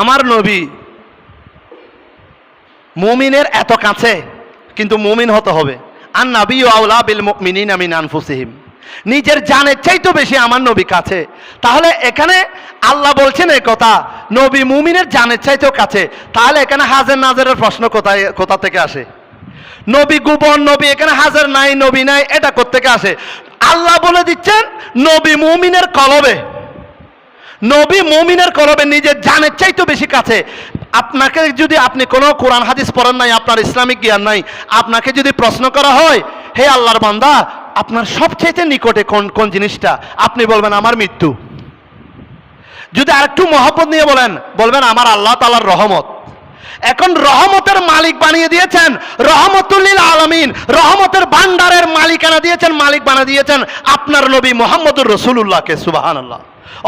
আমার নবী মুমিনের এত কাছে, কিন্তু মুমিন হতে হবে। আর নাবি আউলা বিল মুমিনিন আমিন আনফুসিহিম। নিজের জানের চাইতো বেশি আমার নবী কাছে। তাহলে এখানে আল্লাহ বলছেন এই কথা, নবী মুমিনের জানের চাইতেও কাছে। তাহলে এখানে হাজার নাজারের প্রশ্ন কোথায়, কোথা থেকে আসে? নবী গুবন নবী এখানে হাজার নাই, নবী নাই, এটা কোত্থেকে আসে? আল্লাহ বলে দিচ্ছেন, নবী মুমিনের কলবে। নবী মুমিনের করবে নিজের জানের চাইতো বেশি কাছে। আপনাকে যদি আপনি কোনো কোরআন হাদিস পড়েন নাই, আপনার ইসলামিক জ্ঞান নাই, আপনাকে যদি প্রশ্ন করা হয়, হে আল্লাহর বান্দা, আপনার সবচেয়ে নিকটে কোন কোন জিনিসটা? আপনি বলবেন, আমার মৃত্যু। যদি আরেকটু মহব্বত নিয়ে বলেন, বলবেন, আমার আল্লাহ তালার রহমত। এখন রহমতের মালিক বানিয়ে দিয়েছেন, রহমতুল্লিল আলমিন, রহমতের ভান্ডারের মালিকানা দিয়েছেন, মালিক বানিয়ে দিয়েছেন আপনার নবী মোহাম্মদুর রসুল্লাহকে সুবাহান আল্লাহ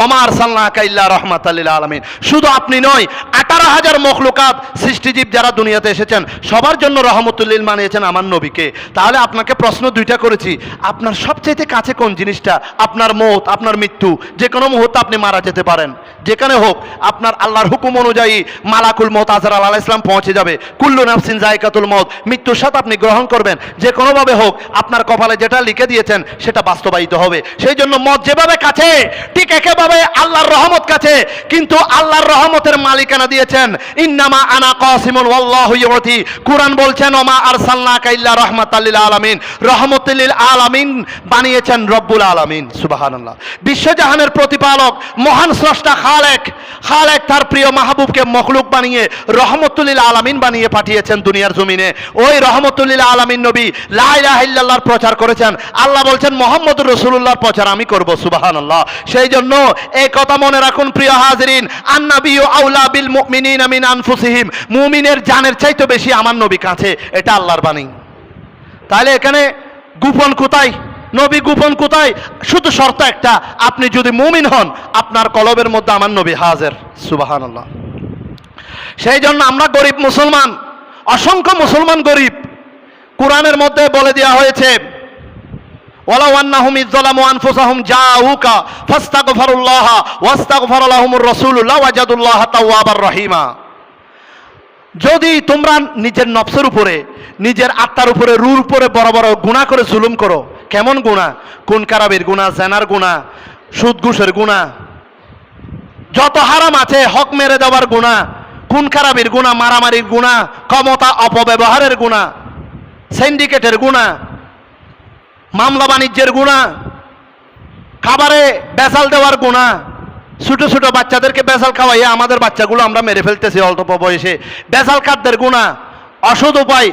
ওমার সাল্লাহ কাইল্লা রহমাতাল্লিল আলমিন। শুধু আপনি নয়, আঠারো হাজার মখলুকাত সৃষ্টিজীব যারা দুনিয়াতে এসেছেন, সবার জন্য রহমতুল্লিল মানিয়েছেন আমার নবীকে। তাহলে আপনাকে প্রশ্ন দুইটা করেছি, আপনার সবচেয়ে কাছে কোন জিনিসটা? আপনার মৌত, আপনার মৃত্যু যে কোনো মুহূর্তে আপনি মারা যেতে পারেন। যেখানে হোক, আপনার আল্লাহর হুকুম অনুযায়ী মালাকুল মত আজর আল্লাহ ইসলাম পৌঁছে যাবে। কুল্লু নাফসিন জায়কাতুল মত মৃত্যুর সাথে আপনি গ্রহণ করবেন। যে কোনোভাবে হোক, আপনার কপালে যেটা লিখে দিয়েছেন, সেটা বাস্তবায়িত হবে। সেই জন্য মত যেভাবে কাছে, ঠিক একেভাবে আল্লাহর রহমত কাছে, কিন্তু আল্লাহর রহমতের মালিকানা দিয়েছেন। ইন্নামা আনা কাসিমুন ওয়াল্লাহু ইউতি। কোরআন বলছেন ওমা আরসালনাকা ইল্লা রাহমাতাল্লিল আলামিন। রহমতুল্লিল আলামিন বানিয়েছেন রব্বুল আলামিন, সুবহানাল্লাহ। বিশ্বজাহানের প্রতিপালক, মহান স্রষ্টা খালেক। খালেক তার প্রিয় মাহবুবকে মখলুক বানিয়ে, রহমতুল্লিল আলামিন বানিয়ে পাঠিয়েছেন দুনিয়ার জমিনে। ওই রহমতুল্লিল আলামিন নবী লা ইলাহা ইল্লাল্লাহর প্রচার করেছেন। আল্লাহ বলছেন, মোহাম্মদুর রসুল্লাহর প্রচার আমি করব, সুবহানাল্লাহ। সেই জন্য এই কথা মনে রাখুন, প্রিয় হাজরিন। আন্নাবিউ আউলা বিল মুমিনিন মিন আনফুসিহিম। মুমিনের জানের চাইতে বেশি আমার নবী কাছে, এটা আল্লাহর বাণী। তাহলে এখানে গোপন কোথায়? নবী গোপন কোথায়? শুধু শর্ত একটা, আপনি যদি মুমিন হন, আপনার কলবের মধ্যে আমার নবী হাজের। সুবাহান সেই জন্য আমরা গরিব মুসলমান, অসংখ্য মুসলমান গরিব। কোরআনের মধ্যে বলে দেওয়া হয়েছে ওয়ালাউ আন্নাহুম ইযলামু আনফুসাহুম জাউকা ফাস্তাগফিরুল্লাহ ওয়াস্তাগফার লাহুমুর রাসূলুল্লাহ ওয়াজাদুল্লাহ তাওয়াবার রহিমা। যদি তোমরা নিজের নফসের উপরে, নিজের আত্মার উপরে, রুর উপরে বড় বড় গুণা করে, জুলুম করো, কেমন গুণা কোন কারাবির গুণা জেনার গুণা সুদ ঘুষের গুণা যত হারাম আছে, হক মেরে দেওয়ার গুণা কোন খারাপির গুণা মারামারির গুণা ক্ষমতা অপব্যবহারের গুণা সিন্ডিকেটের গুণা মামলা বাণিজ্যের গুণা, খাবারে বেসাল দেওয়ার গুণা। ছোট ছোট বাচ্চাদেরকে বেসাল খাওয়াইয়ে আমাদের বাচ্চাগুলো আমরা মেরে ফেলতেছি অল্প বয়সে। বেসাল খাদ্যের গুণা, অসৎ উপায়,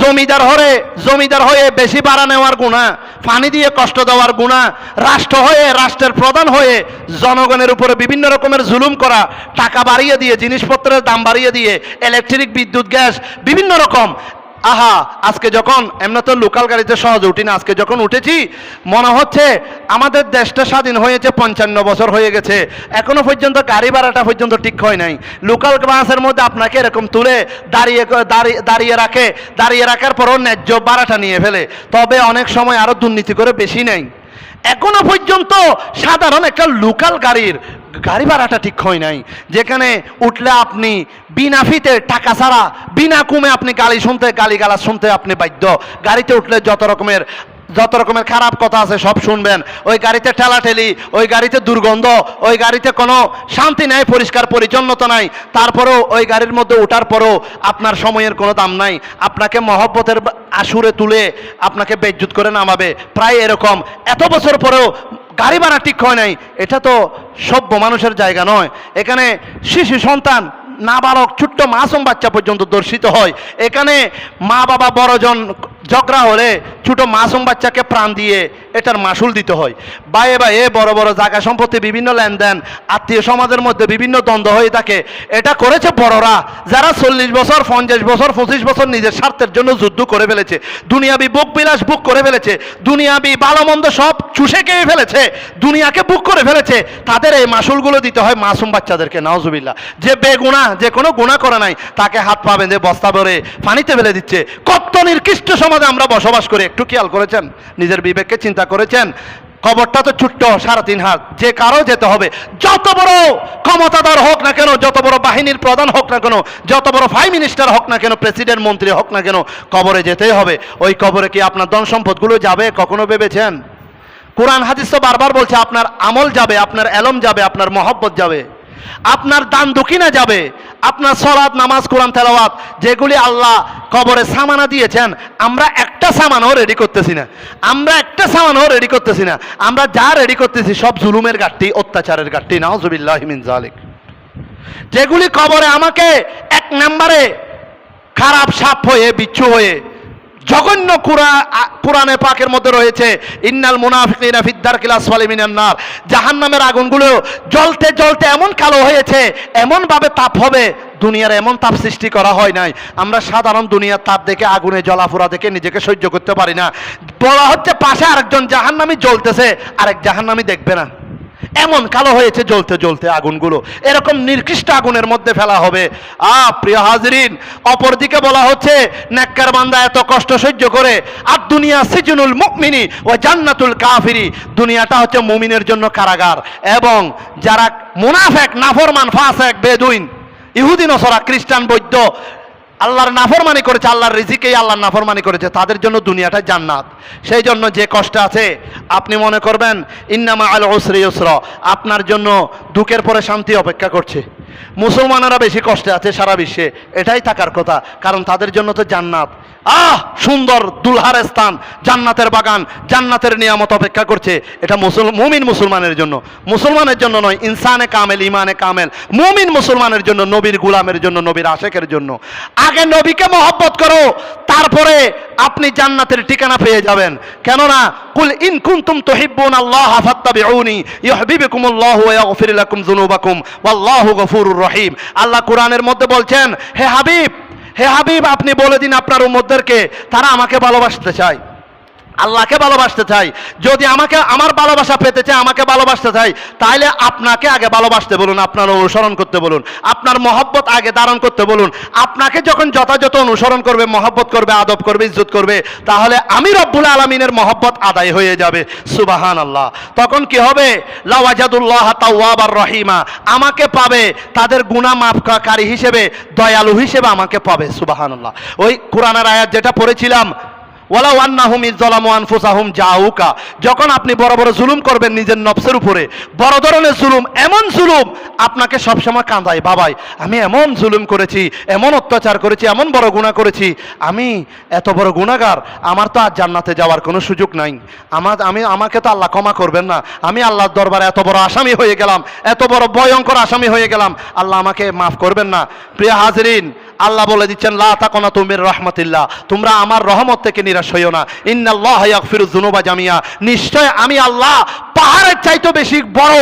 জমিদার হয়ে জমিদার হয়ে বেশি ভাড়া নেওয়ার গুণা, পানি দিয়ে কষ্ট দেওয়ার গুণা, রাষ্ট্র হয়ে, রাষ্ট্রের প্রধান হয়ে জনগণের উপরে বিভিন্ন রকমের জুলুম করা, টাকা বাড়িয়ে দিয়ে, জিনিসপত্রের দাম বাড়িয়ে দিয়ে, ইলেকট্রিক, বিদ্যুৎ, গ্যাস, বিভিন্ন রকম আহা, আজকে যখন, এমনি তো লোকাল গাড়িতে সহজে উঠি না, আজকে যখন উঠেছি, মনে হচ্ছে আমাদের দেশটা স্বাধীন হয়েছে, পঞ্চান্ন বছর হয়ে গেছে। এখনও পর্যন্ত গাড়ি ভাড়াটা পর্যন্ত ঠিক হয় নাই। লোকাল বাসের মধ্যে আপনাকে এরকম তুলে দাঁড়িয়ে দাঁড়িয়ে দাঁড়িয়ে রাখে, দাঁড়িয়ে রাখার পরও ন্যায্য ভাড়াটা নিয়ে ফেলে। তবে অনেক সময় আরও দুর্নীতি করে বেশি নেই এখনও পর্যন্ত সাধারণ একটা লোকাল গাড়ির, গাড়ি ভাড়াটা ঠিক হয় নাই। যেখানে উঠলে আপনি বিনা ফিতে টাকা ছাড়া, বিনা কুমে আপনি গালি শুনতে গালি গালা শুনতে আপনি বাধ্য। গাড়িতে উঠলে যত রকমের যত রকমের খারাপ কথা আছে সব শুনবেন। ওই গাড়িতে ঠেলাঠেলি, ওই গাড়িতে দুর্গন্ধ, ওই গাড়িতে কোনো শান্তি নাই, পরিষ্কার পরিচ্ছন্নতা নাই। তারপরেও ওই গাড়ির মধ্যে ওঠার পরেও আপনার সময়ের কোনো দাম নাই। আপনাকে মহব্বতের আসুরে তুলে আপনাকে বেজ্জুত করে নামাবে। প্রায় এরকম। এত বছর পরেও গাড়ি ভাড়া ঠিক হয় নাই। এটা তো সভ্য মানুষের জায়গা নয়। এখানে শিশু সন্তান নাবালক, ছোট্ট মাসুম বাচ্চা পর্যন্ত দর্শিত হয়। এখানে মা বাবা বড়জন ঝগড়া হলে ছোট মাসুম বাচ্চাকে প্রাণ দিয়ে এটার মাসুল দিতে হয়। বায়ে বায়ে বড় বড় জায়গা সম্পত্তি, বিভিন্ন লেনদেন, আত্মীয় সমাজের মধ্যে বিভিন্ন দ্বন্দ্ব হয়ে থাকে। এটা করেছে বড়রা, যারা চল্লিশ বছর, পঞ্চাশ বছর, পঁচিশ বছর নিজের স্বার্থের জন্য যুদ্ধ করে ফেলেছে। দুনিয়াবি বুক বিলাস বুক করে ফেলেছে। দুনিয়াবি ভালো মন্দ সব চুষে খেয়ে ফেলেছে। দুনিয়াকে বুক করে ফেলেছে। তাদের এই মাসুলগুলো দিতে হয় মাসুম বাচ্চাদেরকে নাওজুবিল্লা যে বেগুনা, যে কোনো গুণা করে নাই, তাকে হাত পা বেঁধে বস্তা ভরে পানিতে ফেলে দিচ্ছে। কত নির্কৃষ্ট সমাজে আমরা বসবাস করি, একটু খেয়াল করেছেন? নিজের বিবেককে চিন্তা করেছেন। কবরটা তো ছোট্ট, সাড়ে তিন হাত। যে কারও যেতে হবে। যত বড় ক্ষমতাদার হোক না কেন, যত বড় বাহিনীর প্রধান হোক না কেন, যত বড় ফাইভ মিনিস্টার হোক না কেন প্রেসিডেন্ট মন্ত্রী হোক না কেন, কবরে যেতেই হবে। ওই কবরে কি আপনার ধন সম্পদগুলো যাবে? কখনো ভেবেছেন? কোরআন হাদিস তো বারবার বলছে, আপনার আমল যাবে, আপনার এলম যাবে, আপনার মহব্বত যাবে। আপনার দান দক্ষিণা যাবে। আপনার সলাদ নামাজ, কোরআন, তেলাওয়াত, যেগুলি আল্লাহ কবরে সামানা দিয়েছেন, আমরা একটা সামানও রেডি করতেছি না। আমরা একটা সামানও রেডি করতেছি না। আমরা যা রেডি করতেছি, সব জুলুমের গাঠটি অত্যাচারের গাঠটি নাওজুবিল্লাহ মিন জালিক যেগুলি কবরে আমাকে এক নম্বরে খারাপ সাপ হয়ে, বিচ্ছু হয়ে জঘন্য আ- কোরআনে পাকের মধ্যে রয়েছে, ইন্নাল মুনাফিকিনা ফিদ্দার কিলাস মিনান নার জাহান্নামের আগুনগুলো জ্বলতে জ্বলতে এমন কালো হয়েছে এমন ভাবে তাপ হবে, দুনিয়ার এমন তাপ সৃষ্টি করা হয় নাই। আমরা সাধারণ দুনিয়ার তাপ দেখে, আগুনে জ্বলাফোড়া দেখে নিজেকে সহ্য করতে পারি না। বলা হচ্ছে পাশে আরেকজন জাহান্নামি জ্বলতেছে, আরেক জাহান্নামি দেখবে না। এমন কালো হয়েছে জ্বলতে জ্বলতে আগুনগুলো। এরকম নির্কৃষ্ট আগুনের মধ্যে ফেলা হবে। আ, প্রিয় হাজরিন, অপরদিকে বলা হচ্ছে, নেককার বান্দা এত কষ্ট সহ্য করে, আর দুনিয়া সিজনুল মুকমিনি ও জান্নাতুল কাফিরি। দুনিয়াটা হচ্ছে মুমিনের জন্য কারাগার। এবং যারা মুনাফেক, নাফরমান, ফাসেক, বেদুইন ইহুদিন নসরা, খ্রিস্টান বৈদ্য আল্লাহর নাফরমানি করেছে, আল্লাহর রিজিকেই আল্লাহর নাফরমানি করেছে, তাদের জন্য দুনিয়াটা জান্নাত। সেই জন্য যে কষ্ট আছে, আপনি মনে করবেন, ইন্নামা আল ওসরি ওসর আপনার জন্য দুঃখের পরে শান্তি অপেক্ষা করছে। মুসলমানেরা বেশি কষ্টে আছে সারা বিশ্বে। এটাই থাকার কথা, কারণ তাদের জন্য তো জান্নাত। আহ, সুন্দর দুলহার স্থান, জান্নাতের বাগান, জান্নাতের নিয়ামত অপেক্ষা করছে। এটা মুসল, মুমিন মুসলমানের জন্য। মুসলমানের জন্য নয়, ইনসানে কামেল ইমানে কামেল। মুমিন মুসলমানের জন্য, নবীর গুলামের জন্য, নবীর আশেকের জন্য। আগে নবীকে মহব্বত করো, তারপরে আপনি জান্নাতের ঠিকানা পেয়ে যাবেন। কেননা, কুল ইন কুনতুম তুহিব্বুন আল্লাহ ফাত্তাবিউনি, ইউহিব্বুকুমুল্লাহু ওয়া ইয়াগফির লাকুম যুনুবাকুম, ওয়াল্লাহু গফুরুর রহিম। আল্লাহ কোরআনের মধ্যে বলছেন, হে হাবিব হে হাবিব, আপনি বলে দিন আপনার উম্মতদেরকে, তারা আমাকে ভালোবাসতে চায়। আল্লাহকে ভালোবাসতে চাই। যদি আমাকে, আমার ভালোবাসা পেতে চাই আমাকে ভালোবাসতে চাই তাহলে আপনাকে আগে ভালোবাসতে বলুন, আপনার অনুসরণ করতে বলুন, আপনার মহব্বত আগে ধারণ করতে বলুন। আপনাকে যখন যথাযথ অনুসরণ করবে, মহব্বত করবে, আদব করবে, ইজ্জত করবে, তাহলে আমি রব্বুল আলমিনের মহব্বত আদায় হয়ে যাবে। সুবাহান আল্লাহ তখন কি হবে? লাওয়াজাদুল্লাহ তাওয়াবার রহিমা। আমাকে পাবে, তাদের গুণা মাফকারী হিসেবে, দয়ালু হিসেবে আমাকে পাবে। সুবাহান আল্লাহ ওই কোরআনের আয়াত যেটা পড়েছিলাম ওয়ালা ওয়ান্নাহুম ইজ্জালামু আনফুসাহুম জাউকা। যখন আপনি বড় বড় জুলুম করবেন নিজের নফসের উপরে, বড় ধরনের জুলুম, এমন জুলুম আপনাকে সবসময় কাঁদায়, বাবাই, আমি এমন জুলুম করেছি, এমন অত্যাচার করেছি, এমন বড় গুণা করেছি, আমি এত বড় গুণাগার, আমার তো আর জান্নাতে যাওয়ার কোনো সুযোগ নাই। আমার, আমি, আমাকে তো আল্লাহ ক্ষমা করবেন না। আমি আল্লাহর দরবারে এত বড় আসামি হয়ে গেলাম, এত বড় ভয়ঙ্কর আসামি হয়ে গেলাম, আল্লাহ আমাকে মাফ করবেন না। প্রিয় হাজরিন, আল্লাহ বলে দিচ্ছেন, লা তাকনা তুমির রহমতিল্লাহ। তোমরা আমার রহমত থেকে নিরাশ হইও না। ইন্নাল্লাহ ইয়াগফিরু যুনুবা জামিয়া। নিশ্চয় আমি আল্লাহ পাহাড়ের চাইতে বেশি বড়,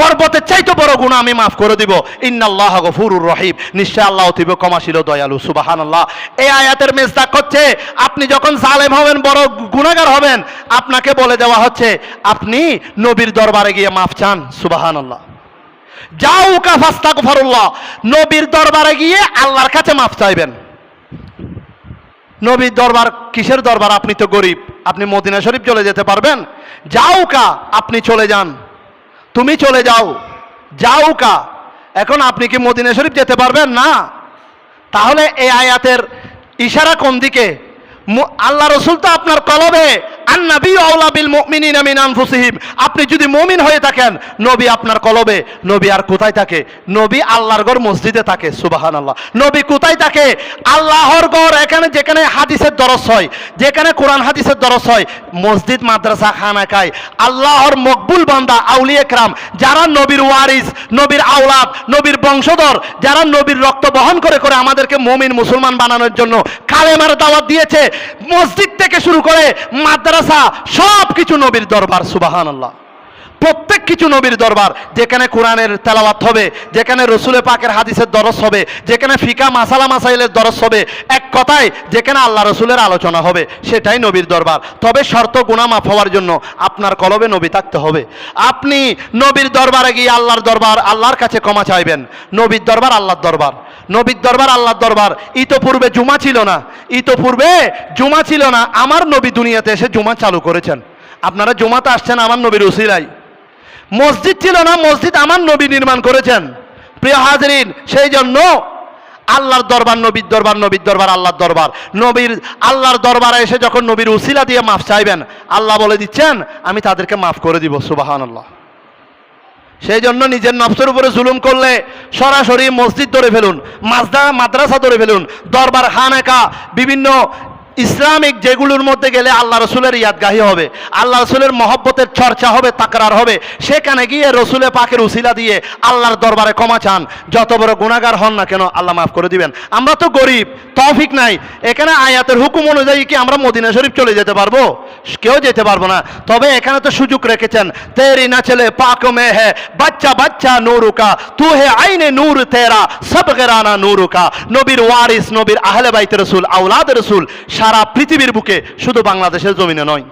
পর্বতের চাইতে বড় গুণ আমি মাফ করে দিব। ইন্নাল্লাহ গফুরুর রহিম। নিশ্চয় আল্লাহ অতীব ক্ষমাশীল ও দয়ালু, সুবাহানাল্লাহ। এই আয়াতের মেজদাক হচ্ছে, আপনি যখন জালেম হবেন, বড় গুণাগার হবেন, আপনাকে বলে দেওয়া হচ্ছে, আপনি নবীর দরবারে গিয়ে মাফ চান, সুবাহানাল্লাহ। যাও কাফাস্তাক ফরুল্লাহ নবীর দরবারে গিয়ে আল্লাহর কাছে মাফ চাইবেন। নবীর দরবার, কিসের দরবার? আপনি তো গরিব। আপনি মদিনা শরীফ চলে যেতে পারবেন? যাও কা আপনি চলে যান। তুমি চলে যাও। যাও কা এখন আপনি কি মদিনা শরীফ যেতে পারবেন? না। তাহলে এই আয়াতের ইশারা কোন দিকে? আল্লাহ রসুল তো আপনার কলবে। আপনি যদি মুমিন হয়ে থাকেন, নবী আপনার কলবে। নবী আর কোথায় থাকে? নবী আল্লাহর ঘর মসজিদে থাকে সুবাহান আল্লাহ নবী কোথায় থাকে? আল্লাহর গড় এখানে যেখানে হাদিসের দরস হয়, যেখানে কোরআন হাদিসের দরস হয়, মসজিদ, মাদ্রাসা খানাকায় আল্লাহর মকবুল বান্দা আউলি একরাম যারা নবীর ওয়ারিস, নবীর আওলাদ, নবীর বংশধর, যারা নবীর রক্ত বহন করে করে আমাদেরকে মমিন মুসলমান বানানোর জন্য কালেমার দাওয়াত দিয়েছে মসজিদ থেকে শুরু করে মাদ্রাসা সব কিছু নবীর দরবার সুবাহান আল্লাহ প্রত্যেক কিছু নবীর দরবার, যেখানে কোরআনের তেলাওয়াত হবে, যেখানে রসুলের পাকের হাদিসের দরস হবে, যেখানে ফিকা মাসালা মাসাইলের দরস হবে, এক কথায় যেখানে আল্লাহ রসুলের আলোচনা হবে, সেটাই নবীর দরবার। তবে শর্ত গুণা মাফ হওয়ার জন্য আপনার কলবে নবী থাকতে হবে। আপনি নবীর দরবারে গিয়ে আল্লাহর দরবার, আল্লাহর কাছে ক্ষমা চাইবেন। নবীর দরবার, আল্লাহর দরবার। নবীর দরবার, আল্লাহর দরবার। ইতোপূর্বে জুমা ছিল না। ইতোপূর্বে জুমা ছিল না। আমার নবী দুনিয়াতে এসে জুমা চালু করেছেন। আপনারা জমাতে আসছেন, আমার নবীর উসিলাই মসজিদ ছিল না, মসজিদ আমার নবী নির্মাণ করেছেন। প্রিয় হাজরিন, সেই জন্য আল্লাহর দরবার, নবীর দরবার নবীর দরবার, আল্লাহর দরবার। নবীর, আল্লাহর দরবারে এসে যখন নবীর উসিলা দিয়ে মাফ চাইবেন, আল্লাহ বলে দিচ্ছেন, আমি তাদেরকে মাফ করে দিব সুবাহান আল্লাহ সেই জন্য নিজের নফসের উপরে জুলুম করলে সরাসরি মসজিদ ধরে ফেলুন, মাজদা, মাদ্রাসা ধরে ফেলুন, দরবার, খানেকা, বিভিন্ন ইসলামিক যেগুলোর মধ্যে গেলে আল্লাহ রসুলের ইয়াদগাহি হবে, আল্লাহ রসুলের মহব্বতের চর্চা হবে, তাকরার হবে, সেখানে গিয়ে রসুলে পাকের উসিলা দিয়ে আল্লাহর দরবারে ক্ষমা চান। যত বড় গুণাগার হন না কেন, আল্লাহ মাফ করে দিবেন। আমরা তো গরিব, তফিক নাই। এখানে আয়াতের হুকুম অনুযায়ী কি আমরা মদিনা শরীফ চলে যেতে পারব? কেউ যেতে পারব না। তবে এখানে তো সুযোগ রেখেছেন, তেরি না চলে পাক মে হে, বাচ্চা বাচ্চা নুরুকা, তু হে আইনে নূর তেরা সব গেরানা নুরুকা। নবীর ওয়ারিস, নবীর আহলে বাইত রসুল আউলাদ রসুল সারা পৃথিবীর বুকে শুধু বাংলাদেশের জমিনে নয়।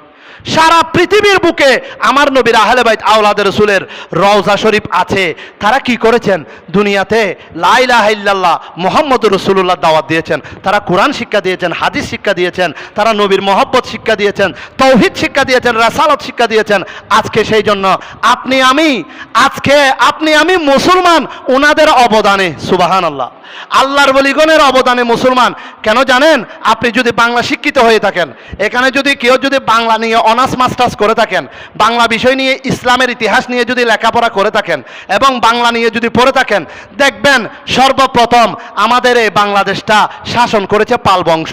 সারা পৃথিবীর বুকে আমার নবীর আহলে বাইত আউলাদ রসুলের রওজা শরীফ আছে। তারা কি করেছেন? দুনিয়াতে লাইলাহ ইল্লাল্লাহ মোহাম্মদ রসুল্লাহ দাওয়াত দিয়েছেন। তারা কোরআন শিক্ষা দিয়েছেন, হাদিস শিক্ষা দিয়েছেন, তারা নবীর মহব্বত শিক্ষা দিয়েছেন, তৌহিদ শিক্ষা দিয়েছেন, রাসালত শিক্ষা দিয়েছেন। আজকে সেই জন্য আপনি আমি, আজকে আপনি আমি মুসলমান ওনাদের অবদানে সুবাহান আল্লাহ আল্লাহর বলিগণের অবদানে মুসলমান। কেন জানেন? আপনি যদি বাংলা শিক্ষিত হয়ে থাকেন, এখানে যদি কেউ যদি বাংলা নিয়ে অনার্স মাস্টার্স করে থাকেন। বাংলা বিষয় নিয়ে, ইসলামের ইতিহাস নিয়ে যদি লেখাপড়া করে থাকেন এবং বাংলা নিয়ে যদি পড়ে থাকেন, দেখবেন সর্বপ্রথম আমাদের এই বাংলাদেশটা শাসন করেছে পাল বংশ।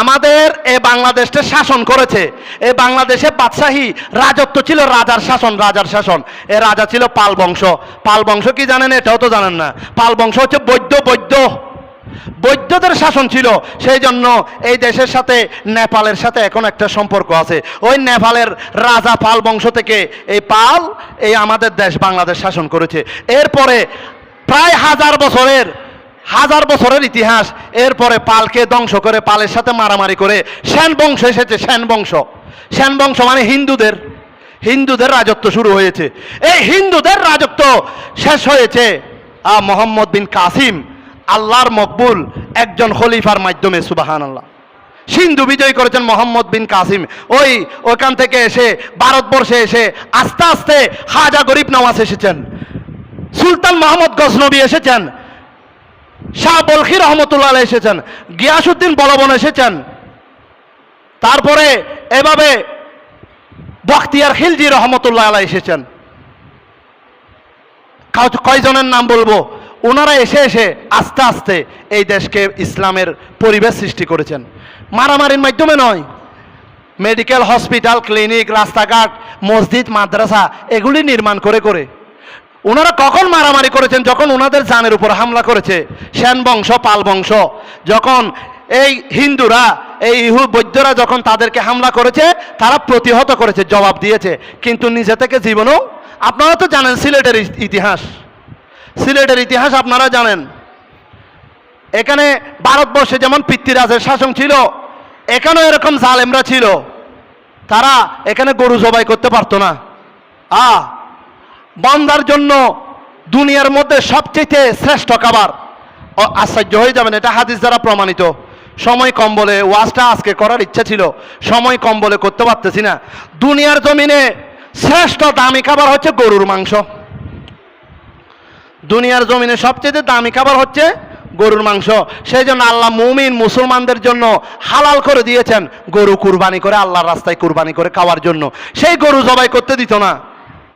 আমাদের এ বাংলাদেশটা শাসন করেছে। এ বাংলাদেশে বাদশাহী রাজত্ব ছিল রাজার শাসন রাজার শাসন। এ রাজা ছিল পাল বংশ। পাল বংশ কি জানেন? এটাও তো জানেন না। পাল বংশ হচ্ছে বৈদ্য বৈদ্য। বৈদ্যদের শাসন ছিল, সেই জন্য এই দেশের সাথে নেপালের সাথে এখন একটা সম্পর্ক আছে। ওই নেপালের রাজা পাল বংশ থেকে এই পাল এই আমাদের দেশ বাংলাদেশ শাসন করেছে। এরপরে প্রায় হাজার বছরের হাজার বছরের ইতিহাস, এরপরে পালকে ধ্বংস করে, পালের সাথে মারামারি করে সেন বংশ এসেছে, সেন বংশ। সেন বংশ মানে হিন্দুদের হিন্দুদের রাজত্ব শুরু হয়েছে। এই হিন্দুদের রাজত্ব শেষ হয়েছে মোহাম্মদ বিন কাসিম। আল্লাহর মকবুল একজন খলিফার মাধ্যমে সুবাহান আল্লাহ সিন্ধু বিজয় করেছেন মোহাম্মদ বিন কাসিম। ওই ওখান থেকে এসে, ভারতবর্ষে এসে আস্তে আস্তে খাজা গরিব নওয়াজ এসেছেন। সুলতান মোহাম্মদ গজনবী এসেছেন। শাহ বলখি রহমতুল্লাহ এসেছেন। গিয়াসুদ্দিন বলবন এসেছেন। তারপরে এভাবে বখতিয়ার খিলজি রহমতুল্লাহ আলাই এসেছেন। কয়জনের নাম বলব? ওনারা এসে এসে আস্তে আস্তে এই দেশকে ইসলামের পরিবেশ সৃষ্টি করেছেন। মারামারির মাধ্যমে নয় মেডিকেল হসপিটাল ক্লিনিক রাস্তাঘাট, মসজিদ, মাদ্রাসা, এগুলি নির্মাণ করে করে। ওনারা কখন মারামারি করেছেন? যখন ওনাদের জানের উপর হামলা করেছে, সেন বংশ, পাল বংশ, যখন এই হিন্দুরা, এই ইহু বৈদ্যরা যখন তাদেরকে হামলা করেছে, তারা প্রতিহত করেছে, জবাব দিয়েছে। কিন্তু নিজে থেকে জীবনও, আপনারা তো জানেন সিলেটের ইতিহাস। সিলেটের ইতিহাস আপনারা জানেন। এখানে ভারতবর্ষে যেমন পিতৃরাজের শাসন ছিল, এখানেও এরকম জালেমরা ছিল। তারা এখানে গরু জবাই করতে পারতো না। আ, বন্দার জন্য দুনিয়ার মধ্যে সবচেয়ে শ্রেষ্ঠ খাবার। আশ্চর্য হয়ে যাবেন, এটা হাদিস দ্বারা প্রমাণিত। সময় কম বলে ওয়াজটা আজকে করার ইচ্ছা ছিল, সময় কম বলে করতে পারতেছি না। দুনিয়ার জমিনে শ্রেষ্ঠ দামি খাবার হচ্ছে গরুর মাংস। দুনিয়ার জমিনে সবচেয়ে দামি খাবার হচ্ছে গরুর মাংস। সেই জন্য আল্লাহ মুমিন মুসলমানদের জন্য হালাল করে দিয়েছেন। গরু কুরবানি করে, আল্লাহর রাস্তায় কুরবানি করে খাওয়ার জন্য। সেই গরু জবাই করতে দিত না।